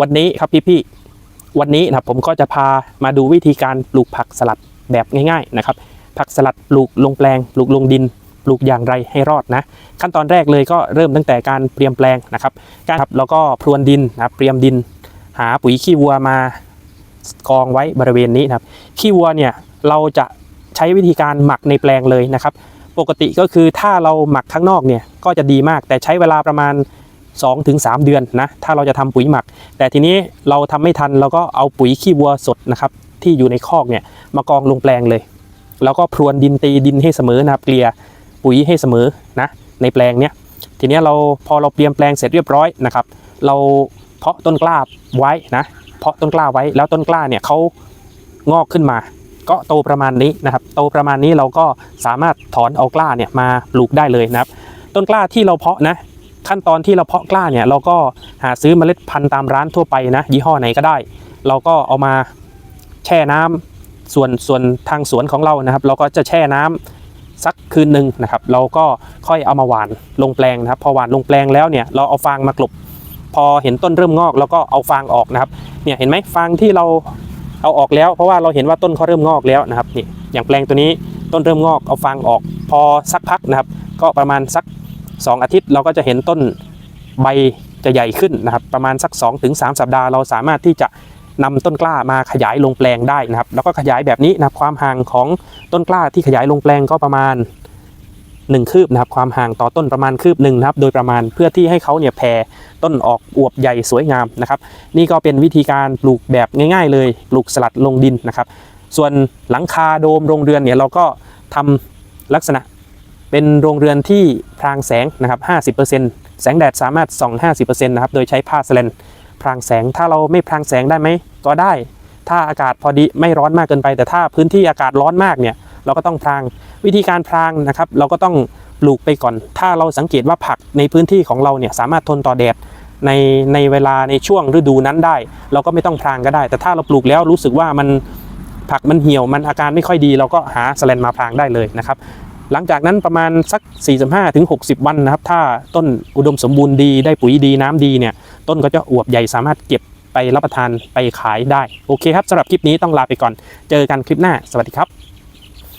วันนี้ครับพี่ๆวันนี้นะครับผมก็จะพามาดูวิธีการปลูกผักสลัดแบบง่ายๆนะครับ ผักสลัดปลูกลงแปลงปลูกลงดินปลูกอย่างไรให้รอดนะ ขั้นตอนแรกเลยก็เริ่มตั้งแต่การเตรียมแปลงนะครับการครับแล้วก็พรวนดินนะครับเตรียมดิน หาปุ๋ยขี้วัวมากองไว้บริเวณนี้นะครับ ขี้วัวเนี่ยเราจะใช้วิธีการหมักในแปลงเลยนะครับ ปกติก็คือถ้าเราหมักข้างนอกเนี่ยก็จะดีมากแต่ใช้เวลาประมาณ 2-3เดือนนะถ้าเราจะทำปุ๋ยหมัก แต่ทีนี้เราทำไม่ทันเราก็เอาปุ๋ยขี้วัวสดนะครับที่อยู่ในคอกเนี่ยมากองลงแปลงเลย แล้วก็พรวนดินตีดินให้เสมอนะครับเกลี่ยปุ๋ยให้เสมอนะในแปลงเนี้ยทีนี้เราพอเราเตรียมแปลงเสร็จเรียบร้อยนะครับเราเพาะต้นกล้าไว้นะเพาะต้นกล้าไว้แล้วต้นกล้าเนี่ยเขางอกขึ้นมา ก็โตประมาณนี้นะครับโตประมาณนี้เราก็สามารถถอนเอากล้าเนี่ยมาปลูกได้เลยนะครับ ต้นกล้าที่เราเพาะนะ ขั้นตอนที่เราเพาะกล้าเนี่ยเราก็หาซื้อเมล็ดพันธุ์ตามร้านทั่วไปนะ ยี่ห้อไหนก็ได้ เราก็เอามาแช่น้ำส่วนส่วนทางสวนของเรานะครับ เราก็จะแช่น้ำสักคืนหนึ่งนะครับ เราก็ค่อยเอามาหว่านลงแปลงนะครับ พอหว่านลงแปลงแล้วเนี่ยเราเอาฟางมากลบ พอเห็นต้นเริ่มงอกเราก็เอาฟางออกนะครับเนี่ยเห็นไหมฟางที่เราเอาออกแล้ว เพราะว่าเราเห็นว่าต้นเขาเริ่มงอกแล้วนะครับนี่อย่างแปลงตัวนี้ต้นเริ่มงอกเอาฟางออก พอสักพักนะครับ ก็ประมาณสัก 2 อาทิตย์เราก็จะเห็นต้นใบจะใหญ่ขึ้นนะครับ ประมาณสัก 2-3 สัปดาห์เราสามารถที่จะนำต้นกล้ามาขยายลงแปลงได้นะครับ แล้วก็ขยายแบบนี้นะครับความห่างของต้นกล้าที่ขยายลงแปลงก็ประมาณ 1 คืบนะครับ ความห่างต่อต้นประมาณคืบหนึ่งนะครับ โดยประมาณเพื่อที่ให้เขาเนี่ยแผ่ต้นออกอวบใหญ่สวยงามนะครับ นี่ก็เป็นวิธีการปลูกแบบง่าย ๆ เลยปลูกสลัดลงดินนะครับ ส่วนหลังคาโดมโรงเรือนเนี่ยเราก็ทำลักษณะ เป็นโรงเรือนที่พรางแสงนะครับ 50%แสงแดดสามารถส่อง 50%นะครับ โดยใช้ผ้าสแลนพรางแสง ถ้าเราไม่พรางแสงได้ไหม ก็ได้ ถ้าอากาศพอดีไม่ร้อนมากเกินไป แต่ถ้าพื้นที่อากาศร้อนมากเนี่ย เราก็ต้องพราง วิธีการพรางนะครับ เราก็ต้องปลูกไปก่อน ถ้าเราสังเกตว่าผักในพื้นที่ของเราเนี่ยสามารถทนต่อแดดในในเวลาในช่วงฤดูนั้นได้ เราก็ไม่ต้องพรางก็ได้ แต่ถ้าเราปลูกแล้วรู้สึกว่ามันผักมันเหี่ยวมันอาการไม่ค่อยดี เราก็หาสแลนมาพรางได้เลยนะครับ หลังจากนั้นประมาณสัก 45ถึง60วันนะครับ ถ้าต้นอุดมสมบูรณ์ดีได้ปุ๋ยดีน้ำดีเนี่ย ต้นก็จะอวบใหญ่สามารถเก็บไปรับประทานไปขายได้ โอเคครับสำหรับคลิปนี้ต้องลาไปก่อน เจอกันคลิปหน้า สวัสดีครับ